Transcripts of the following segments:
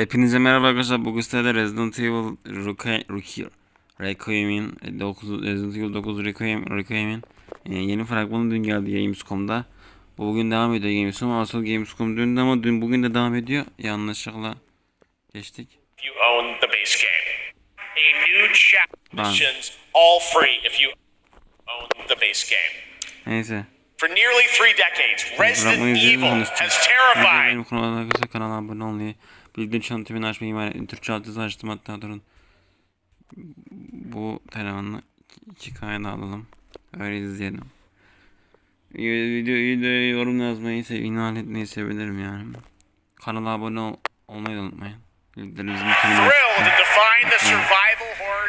Hepinize merhaba arkadaşlar. Bugün sizlerle Resident Evil Requi- Requi- Requiem'in e, 9 Resident Evil 9 Requiem Requiem'in e, yeni fragmanı dün geldi Gamescom'da. Bu bugün devam ediyor Gamescom. Asıl Gamescom dün ama dün bugün de devam ediyor. Yanlışlıkla geçtik. you own the base game. A new chapter all free if you own the base game. Neyse. For nearly three decades, Resident Evil has terrified Benim kanala abone olmayı, tümünü açmayı ihmal etmeyin. Türkçe altyazı açtım hatta durun. Bu telefonla iki kaydı alalım. Öyle izleyelim. Video, video yorum yazmayı, sev, inal etmeyi sevinirim yani. Kanala abone ol, olmayı da unutmayın. Bildirimizin tümünü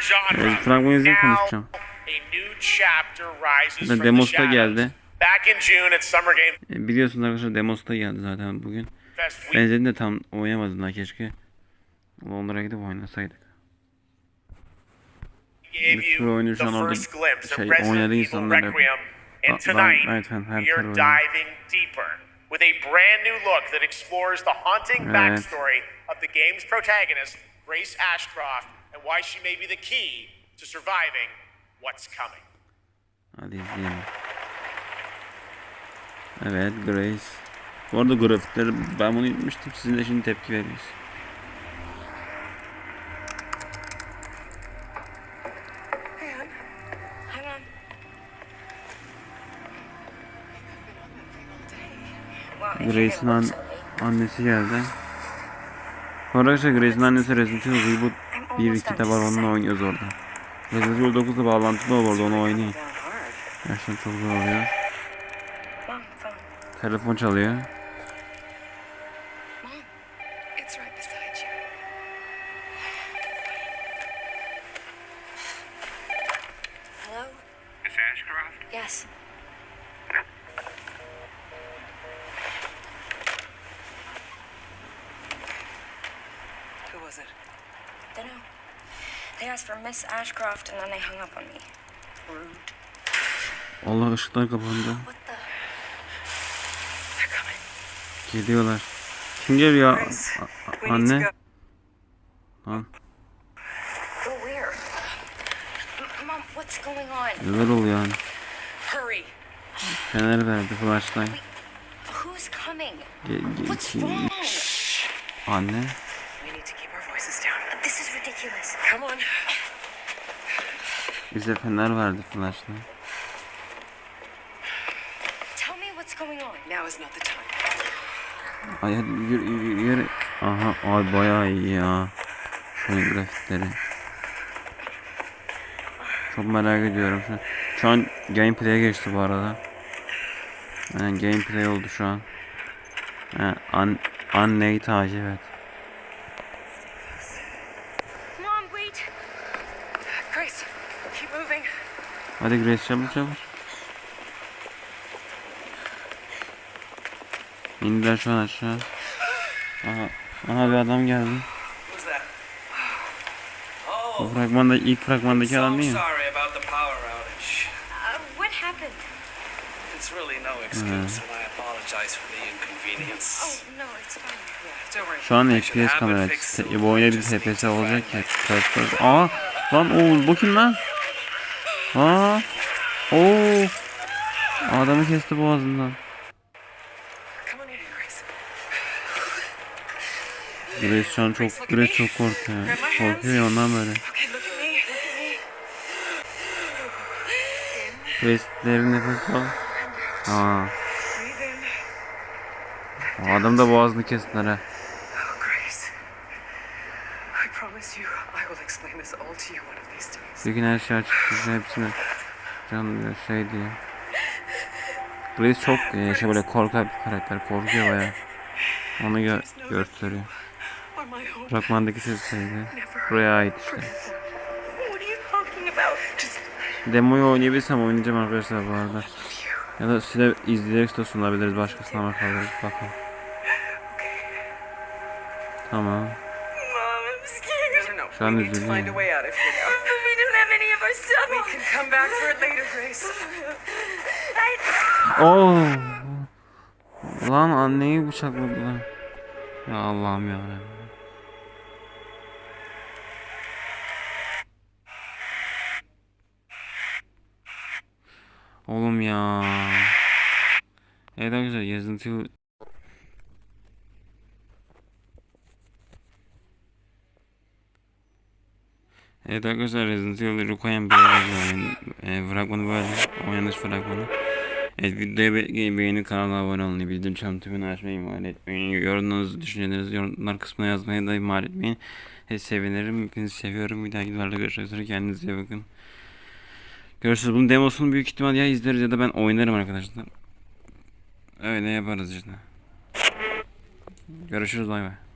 genre. fragmanı izleyip konuşacağım. a new chapter rises Zaten from the demosu da shadows. geldi. Back in June at Summer Game E, Biliyorsunuz arkadaşlar demosu da geldi zaten bugün. Fest, we Ben dedim de tam oynamadım daha keşke. Londra'ya gidip oynasaydık. bir sürü oyunu şu the an orada first glimpse of şey, Resident oynadı Evil insanlar hep. And tonight, ben- evet, ben her we are diving deeper with a brand new look that explores the haunting backstory of the game's protagonist, Grace Ashcroft, and why she may be the key to surviving what's coming. Hadi izleyelim. Evet Grace. Bu arada grafikleri ben bunu yutmuştum. Sizin de şimdi tepki you're Grace'in an annesi geldi. Bu Arkadaşlar Grace'in annesi Evil Reboot 1 2 de var onunla oynuyoruz orada. Resident Evil 9'da bağlantılı ol orada onu oynayın. Gerçekten çok zor oluyor. Telefon çalıyor. It's right beside you. Hello? Miss Ashcroft? Yes. Who was it? Dunno. They asked for Miss Ashcroft and then they hung up on me. Rude. Allah ışıklar kapandı. Geliyorlar. Kim geliyor? Anne. go. Lan Go where? M- Mom, what's going on? neler oluyor yani? Hurry. Fener verdi flashlight. Who's coming? Ge- ge- What's ki- wrong? Anne. We need to keep our voices down. This is ridiculous. Come on. Bize fener verdi flashlight. Tell me what's going on. Now is not the time. Ay hadi yürü yürü yürü. Aha ay bayağı iyi ya. Şunun grafikleri. Çok merak ediyorum şu an. Şu an gameplay'e geçti bu arada. Yani gameplay oldu şu an. Ha, an anneyi takip et. Mom, wait. Grace, keep moving. Hadi Grace çabuk çabuk. İndiler şu an aşağı. Aha, aha bir adam geldi. Bu fragmanda ilk fragmandaki adam değil mi? Uh, what happened? It's really no excuse, and I apologize for the inconvenience. Oh, no, it's fine. Yeah, don't worry. Şu an FPS have kamera. it fixed Te- soon. Bu oyunda bir FPS olacak ya. person. Aa! Lan oğul bu kim lan? Aa! Oo! Adamı kesti boğazından. Come on in, Grace. Grace şu an çok Grace çok korkuyor. Korkuyor ya ondan böyle. Grace derin nefes al. Aa. O adam da boğazını kestiler ha. Bir gün her şey açık. Size hepsini can diyor şey diyor. Grace çok e, şey böyle korkak bir karakter. Korkuyor baya. Onu gö gösteriyor. Fragmandaki ses. Never. Buraya ait işte. What are you talking about? Just Demoyu oynayabilsem oynayacağım arkadaşlar bu arada. Ya da size izleyerek de sunabiliriz. Başkasına bakalım. Bakalım. Tamam. Şu an üzülüyor. find a way out of here now. But we don't have any of our We stuff. can come back for it later, Grace. I, Oo. Lan anneyi bıçakladılar. Ya Allah'ım ya. Oğlum ya. Evet arkadaşlar Evil Evet arkadaşlar Resident Evil Requiem bir oyun. E, fragmanı böyle. Oynanış fragmanı. Evet videoya be beğenip kanala abone olmayı, bildirim çan tümünü açmayı ihmal etmeyin. Yorumlarınızı, düşüncelerinizi yorumlar kısmına yazmayı da ihmal etmeyin. Evet, sevinirim. Hepinizi seviyorum. Bir dahaki videolarda görüşmek üzere. Kendinize iyi bakın. Görüşürüz. Bunun demosunu büyük ihtimal ya izleriz ya da ben oynarım arkadaşlar. Öyle yaparız işte. Görüşürüz bay bay.